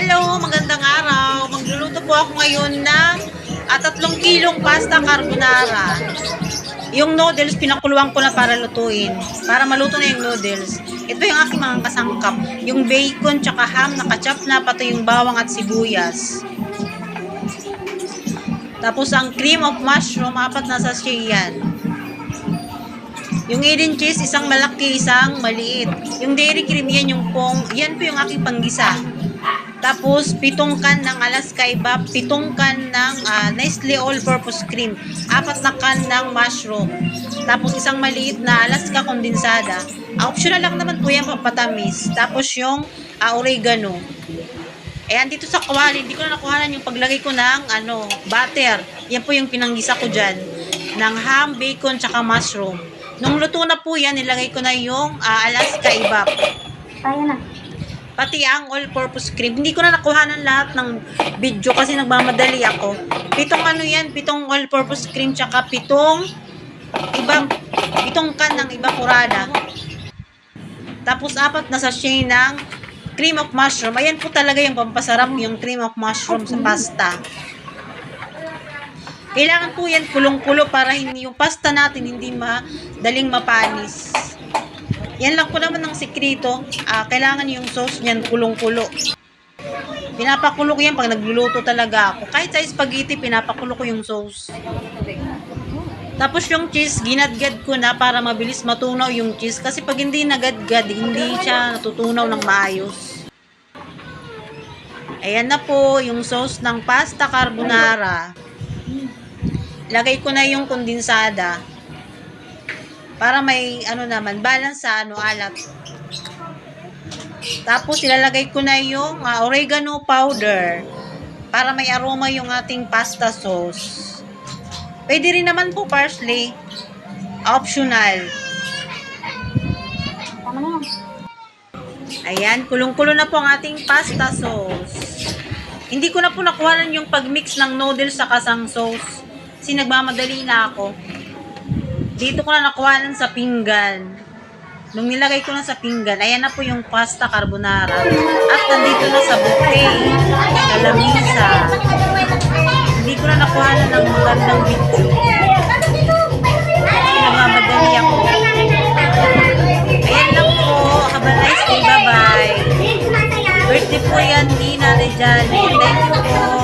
Hello, magandang araw. Magluluto po ako ngayon ng at tatlong kilong pasta carbonara. Yung noodles, pinakuluan ko na para lutuin. Para maluto na yung noodles. Ito yung aking mga kasangkap. Yung bacon tsaka ham, nakachop na, pati yung bawang at sibuyas. Tapos ang cream of mushroom, apat na sachet yan. Yung Eden cheese, isang malaki, isang maliit. Yung dairy cream, yan yung pong, yan po yung aking panggisa. Tapos, pitong can ng Alaska Iba, pitong can ng ah, Nestle All-Purpose Cream, apat na can ng mushroom. Tapos, isang maliit na Alaska kondensada. Ah, optional lang naman po yan papatamis. Tapos, yung ah, oregano. Ayan, dito sa kawali, hindi ko na nakuhanan yung paglagay ko ng ano, butter. Yan po yung pinanggisa ko dyan. Ng ham, bacon, tsaka mushroom. Nung luto na po yan, nilagay ko na yung ah, Alaska Ibap. Kaya na. Pati ang all-purpose cream. Hindi ko na nakuhanan lahat ng video kasi nagmamadali ako. Pitong ano yan, pitong all-purpose cream, tsaka pitong ibang, pitong can ng ibang kurada. Tapos apat na sachet ng cream of mushroom. Ayan po talaga yung pampasarap yung cream of mushroom sa pasta. Kailangan po yan kulong-kulo para hindi yung pasta natin hindi madaling mapanis. Yan lang po naman ang sikreto. Ah, kailangan yung sauce niyan kulong-kulo. Pinapakulo ko yan pag nagluluto talaga ako. Kahit sa spaghetti, pinapakulo ko yung sauce. Tapos yung cheese, ginadgad ko na para mabilis matunaw yung cheese. Kasi pag hindi nagadgad, hindi siya natutunaw ng maayos. Ayan na po yung sauce ng pasta carbonara. Lagay ko na yung kondensada para may ano naman balance sa ano alat. Tapos ilalagay ko na yung ah, oregano powder para may aroma yung ating pasta sauce. Pwede rin naman po parsley. Optional. Ayan, kulong-kulo na po ang ating pasta sauce. Hindi ko na po nakuhanan yung pagmix ng noodles sa kasang sauce. Kasi nagmamadali na ako. Dito ko na nakuha nun sa pinggan. Nung nilagay ko na sa pinggan, ayan na po yung pasta carbonara. At nandito na sa buffet, kalamisa. Hindi ko na nakuha na ng magandang video. Nagmamadali ako. Ayan lang po. Have a nice day. Bye-bye. Birthday po yan ni Nanay Johnny. Thank you po.